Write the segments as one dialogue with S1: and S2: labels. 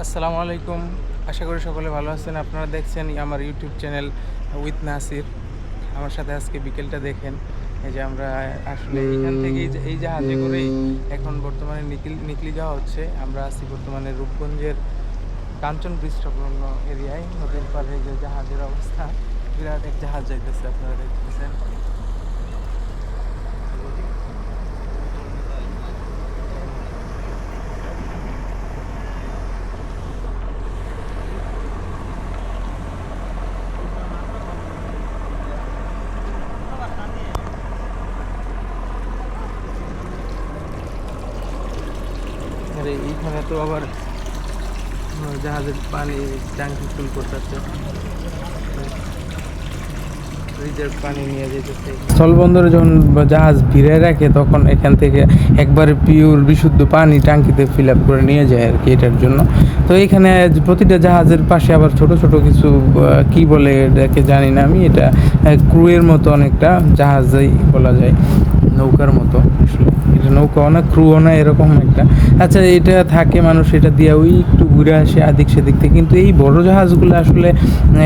S1: আসসালামু আলাইকুম। আশা করি সকলে ভালো আছেন। আপনারা দেখছেন আমার ইউটিউব চ্যানেল উইথ নাসির আমার সাথে আজকে বিকেলটা দেখেন। এই যে আমরা আসলে এখান থেকে এই জাহাজে করেই এখন বর্তমানে নিখিল নিকলি যাওয়া হচ্ছে। আমরা আছি বর্তমানে রূপগঞ্জের কাঞ্চন সংলগ্ন এরিয়ায় নদীর পাড়ে যে জাহাজের অবস্থা, বিরাট এক জাহাজ যাইতেছে, আপনারা দেখতেছেন। এই- এইখানে তো আবার জাহাজের পানি ট্যাঙ্কি ফুল করতেছে। স্থলবন্দরে যখন জাহাজ ভিড়ে রাখে, তখন এখান থেকে একবারে পিওর বিশুদ্ধ পানি ট্যাঙ্কিতে ফিল আপ করে নিয়ে যায় আর কি এটার জন্য। তো এখানে প্রতিটা জাহাজের পাশে আবার ছোট ছোট কিছু কি বলে এটাকে জানি না আমি, এটা ক্রুয়ের মতো অনেকটা জাহাজই বলা যায়, নৌকার মতো এটা নৌকাও না ক্রুও না, এরকম একটা। আচ্ছা এটা থাকে মানুষ, এটা দিয়ে ওই একটু ঘুরে আসে আদিক সেদিক থেকে। কিন্তু এই বড় জাহাজগুলো আসলে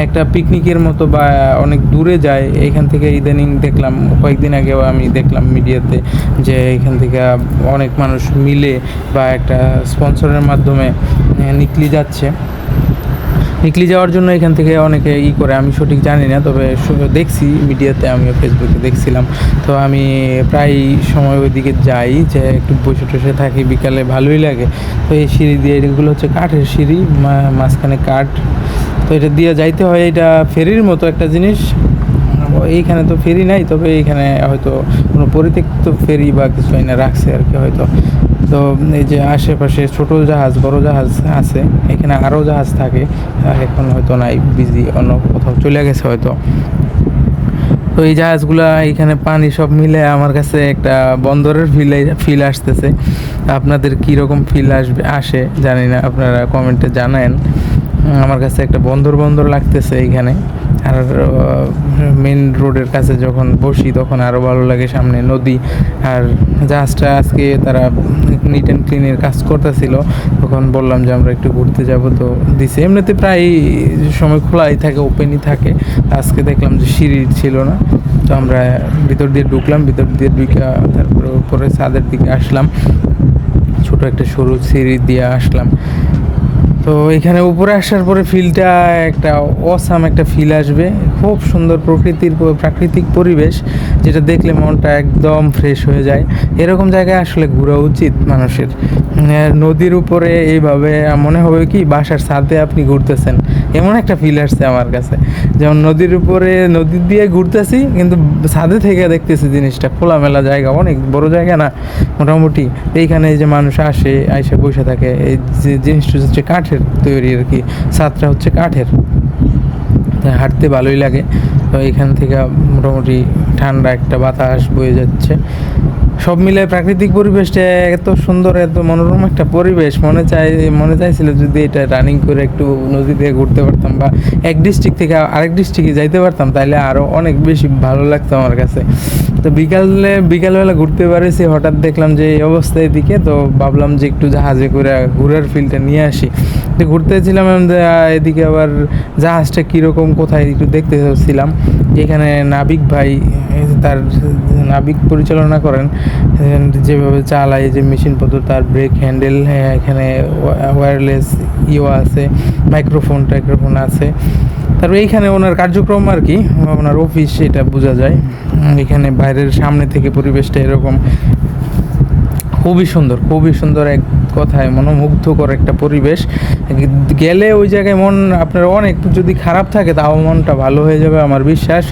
S1: একটা পিকনিকের মতো বা অনেক দূরে যায়। এখান থেকে ইদানিং দেখলাম, কয়েকদিন আগেও আমি দেখলাম মিডিয়াতে যে এখান থেকে অনেক মানুষ মিলে বা একটা স্পন্সরের মাধ্যমে নিকলি যাচ্ছে। নিকলি যাওয়ার জন্য এখান থেকে অনেকে ই করে, আমি সঠিক জানি না, তবে দেখছি মিডিয়াতে, আমিও ফেসবুকে দেখছিলাম। তো আমি প্রায় সময় ওইদিকে যাই, যে একটু বসে টসে থাকি, বিকালে ভালোই লাগে। তো এই সিঁড়ি দিয়ে, এগুলো হচ্ছে কাঠের সিঁড়ি মাঝখানে কাঠ। তো এটা দিয়ে যাইতে হয়, এটা ফেরির মতো একটা জিনিস। এইখানে তো ফেরি নাই, তবে এইখানে হয়তো কোনো পরিত্যক্ত ফেরি বা কিছু এনে রাখছে আর কি হয়তো। তো এই যে আশেপাশে ছোট জাহাজ, বড় জাহাজ আছে, এখানে আরও জাহাজ থাকে এখন হয়তো নাই বিজি অন্য কোথাও চলে গেছে হয়তো। তো এই জাহাজগুলা এখানে পানি সব মিলে আমার কাছে একটা বন্দরের ফিল ফিল আসতেছে। আপনাদের কীরকম ফিল আসবে, আসে, জানি না, আপনারা কমেন্টে জানান আমার কাছে একটা বন্দর বন্দর লাগতেছে এইখানে। আর মেন রোডের কাছে যখন বসি, তখন আরও ভালো লাগে সামনে নদী। আর জাহাজটা আজকে তারা নিট অ্যান্ড ক্লিনের কাজ করতেছিল। তখন বললাম যে আমরা একটু ঘুরতে যাব, তো দিছে। এমনিতে প্রায় সময় খোলাই থাকে ওপেনই থাকে। আজকে দেখলাম যে সিঁড়ি ছিল না। তো আমরা ভিতর দিয়ে ঢুকলাম, ভিতর দিয়ে ঢুকা তারপরে উপরে ছাদের দিকে আসলাম। ছোট একটা সরু সিঁড়ি দিয়ে আসলাম। তো এখানে উপরে আসার পরে ফিলটা একটা অসাম একটা ফিল আসবে। খুব সুন্দর প্রকৃতির প্রাকৃতিক পরিবেশ। যেটা দেখলে মনটা একদম ফ্রেশ হয়ে যায়। এরকম জায়গায় আসলে ঘোরা উচিত মানুষের। নদীর উপরে এইভাবে মনে হবে কি বাসার ছাদে আপনি ঘুরতেছেন। এমন একটা ফিল আসছে আমার কাছে। যেমন নদীর উপরে, নদী দিয়ে ঘুরতেছি, কিন্তু ছাদে থেকে দেখতেছি জিনিসটা। খোলামেলা জায়গা, অনেক বড় জায়গা না, মোটামুটি। এইখানে যে মানুষ আসে, আইসে বসে থাকে, এই জিনিসটা হচ্ছে কাঠের তৈরি আর কি। ছাদটা হচ্ছে কাঠের। হাঁটতে ভালোই লাগে। তো এখান থেকে মোটামুটি ঠান্ডা একটা বাতাস বয়ে যাচ্ছে। সব মিলে প্রাকৃতিক পরিবেশটা এত সুন্দর, এত মনোরম একটা পরিবেশ। মনে চাই, মনে চাইছিল যদি এটা রানিং করে একটু নদী দিয়ে ঘুরতে পারতাম বা এক ডিস্ট্রিক্ট থেকে আরেক ডিস্ট্রিক্টে যাইতে পারতাম তাহলে আরও অনেক বেশি ভালো লাগতো আমার কাছে। তো বিকালে, বিকালবেলা ঘুরতে পারেছি হঠাৎ দেখলাম যে এই অবস্থা এদিকে, তো ভাবলাম যে একটু জাহাজে করে ঘুরার ফিলটা নিয়ে আসি। তো ঘুরতেছিলাম এদিকে আবার জাহাজটা কীরকম, কোথায় একটু দেখতে চাচ্ছিলাম। এখানে নাবিক ভাই তার নাবিক পরিচালনা করেন। যেভাবে চালায়, যে মেশিনপত্র, তার ব্রেক হ্যান্ডেল এখানে ওয়্যারলেস ইও আছে মাইক্রোফোন টাইক্রোফোন আছে। তারপর এইখানে ওনার কার্যক্রম আর কি, ওনার অফিস এটা বোঝা যায়। এখানে বাইরের সামনে থেকে পরিবেশটা এরকম। খুবই সুন্দর খুবই সুন্দর এক কথায় মনোমুগ্ধকর একটা পরিবেশ। গেলে ওই জায়গায় মন আপনার অনেক যদি খারাপ থাকে, তাও মনটা ভালো হয়ে যাবে আমার বিশ্বাস।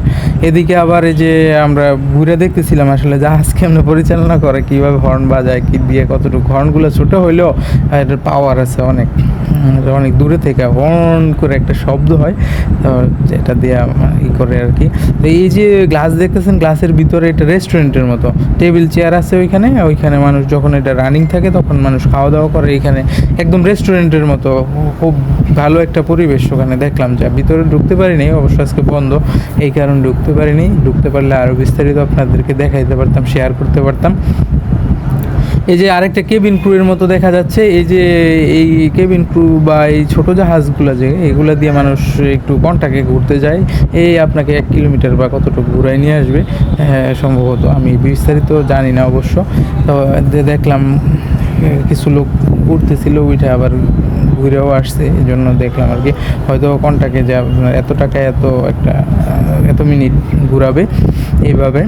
S1: এদিকে আবার এই যে আমরা ঘুরে দেখতেছিলাম আসলে জাহাজ কেমনে পরিচালনা করে, কীভাবে হর্ন বাজায়, কী দিয়ে কতটুকু হর্নগুলো ছোটো হইলেও এটার পাওয়ার আছে অনেক। অনেক দূরে থেকে হর্ন করে একটা শব্দ হয় যেটা দিয়ে ই করে আর কি। তো এই যে গ্লাস দেখতেছেন গ্লাসের ভিতরে এটা রেস্টুরেন্টের মতো। টেবিল চেয়ার আছে ওইখানে ওইখানে মানুষ যখন এটা রানিং থাকে তখন মানুষ খাওয়া দাওয়া করে এখানে। একদম রেস্টুরেন্টের মতো, খুব ভালো একটা পরিবেশ ওখানে দেখলাম যা ভিতরে ঢুকতে পারিনি, অবশ্য আজকে বন্ধ। এই কারণে ঢুকতে পারিনি। ঢুকতে পারলে আরও বিস্তারিত আপনাদেরকে দেখাইতে পারতাম শেয়ার করতে পারতাম। এই যে আরেকটা কেবিন ক্রু এর মতো দেখা যাচ্ছে এই যে এই কেবিন ক্রু বা এই ছোট জাহাজগুলো যে এগুলো দিয়ে মানুষ একটু কন্টাকে ঘুরতে যায় এই আপনাকে এক কিলোমিটার বা কতটুকু ঘুরাই নিয়ে আসবে হ্যাঁ, সম্ভবত আমি বিস্তারিত জানি না অবশ্য। তো দেখলাম কিছু লোক ঘুরতেছিল ওইটা আবার ঘুরেও আসছে এই জন্য দেখলাম আর কি হয়তো কন্টাকে যে আপনার এত টাকা এত একটা এত মিনিট ঘুরাবে এইভাবে।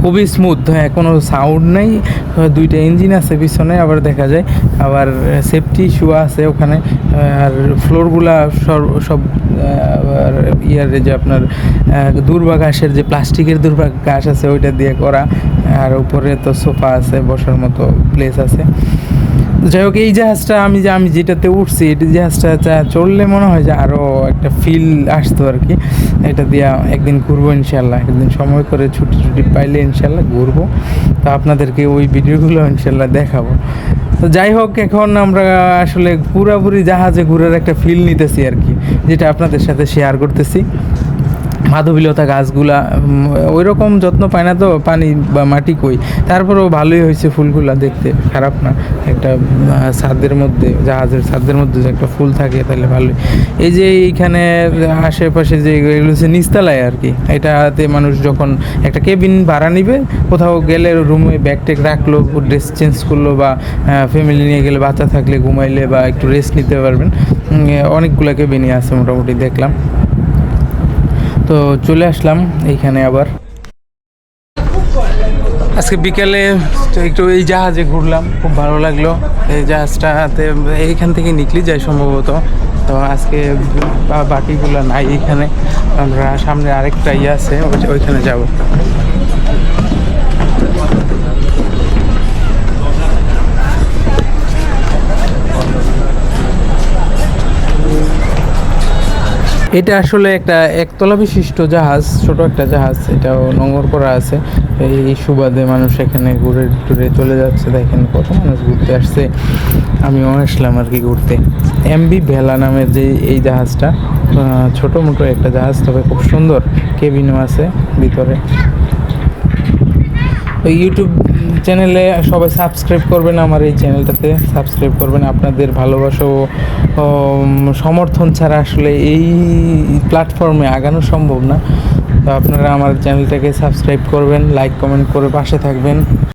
S1: খুবই স্মুথ হ্যাঁ কোনো সাউন্ড নেই দুইটা ইঞ্জিন আছে পিছনে, আবার দেখা যায়, আবার সেফটি ইস্যু আছে ওখানে আর ফ্লোরগুলা সব সব ইয়ার যে আপনার দুর্বা দূর্বা ঘাসের যে প্লাস্টিকের দুর্বা ঘাস আছে, ওইটা দিয়ে করা, আর উপরে তো সোফা আছে, বসার মতো প্লেস আছে। যাই হোক, এই জাহাজটা আমি যে আমি যেটাতে উঠছি এই জাহাজটা চললে মনে হয় যে আরও একটা ফিল আসতো আর কি এটা দিয়া একদিন ঘুরবো ইনশাল্লাহ একদিন সময় করে ছুটি ছুটি পাইলে ইনশাল্লাহ ঘুরবো। তো আপনাদেরকে ওই ভিডিওগুলো ইনশাল্লাহ দেখাবো। তো যাই হোক, এখন আমরা আসলে পুরাপুরি জাহাজে ঘুরার একটা ফিল নিতেছি আর কি যেটা আপনাদের সাথে শেয়ার করতেছি। মাধবীলতা গাছগুলা ওই রকম যত্ন পায় না তো, পানি বা মাটি কই। তারপরেও ভালোই হয়েছে ফুলগুলা দেখতে, খারাপ না। একটা ছাদের মধ্যে, জাহাজের ছাদের মধ্যে যে একটা ফুল থাকে, তাহলে ভালোই। এই যে এইখানে আশেপাশে যে এগুলো হচ্ছে নিস্তালায় আর কি, এটাতে মানুষ যখন একটা কেবিন ভাড়া নিবে, কোথাও গেলে রুমে ব্যাগ ট্যাগ রাখল ড্রেস চেঞ্জ করল বা ফ্যামিলি নিয়ে গেলে বাচ্চা থাকলে ঘুমাইলে বা একটু রেস্ট নিতে পারবেন। অনেকগুলো কেবিনই আছে মোটামুটি দেখলাম। তো চলে আসলাম এইখানে আবার। আজকে বিকেলে একটু এই জাহাজে ঘুরলাম, খুব ভালো লাগল। এই জাহাজটাতে এইখান থেকে নিকলি যায় সম্ভবত। তো আজকে বাকিগুলো নাই এখানে আমরা সামনে আরেকটা ইয়ে আছে ওইখানে যাব। এটা আসলে একটা একতলা বিশিষ্ট জাহাজ, ছোট একটা জাহাজ, এটাও নোংর করা আছে। এই সুবাদে মানুষ এখানে ঘুরে টুরে চলে যাচ্ছে, দেখেন কত মানুষ ঘুরতে আসছে। আমিও আসলাম আর কি ঘুরতে। এমবি ভেলা নামের যে এই জাহাজটা ছোট মোটো একটা জাহাজ, তবে খুব সুন্দর। কেবিনও আছে ভিতরে। ইউটিউব চ্যানেলে সবাই সাবস্ক্রাইব করবেন আমার এই চ্যানেলটাতে। সাবস্ক্রাইব করবেন আপনাদের ভালোবাসা ও সমর্থন ছাড়া আসলে এই প্ল্যাটফর্মে আগানো সম্ভব না। তো আপনারা আমার চ্যানেলটাকে সাবস্ক্রাইব করবেন, লাইক, কমেন্ট করে পাশে থাকবেন।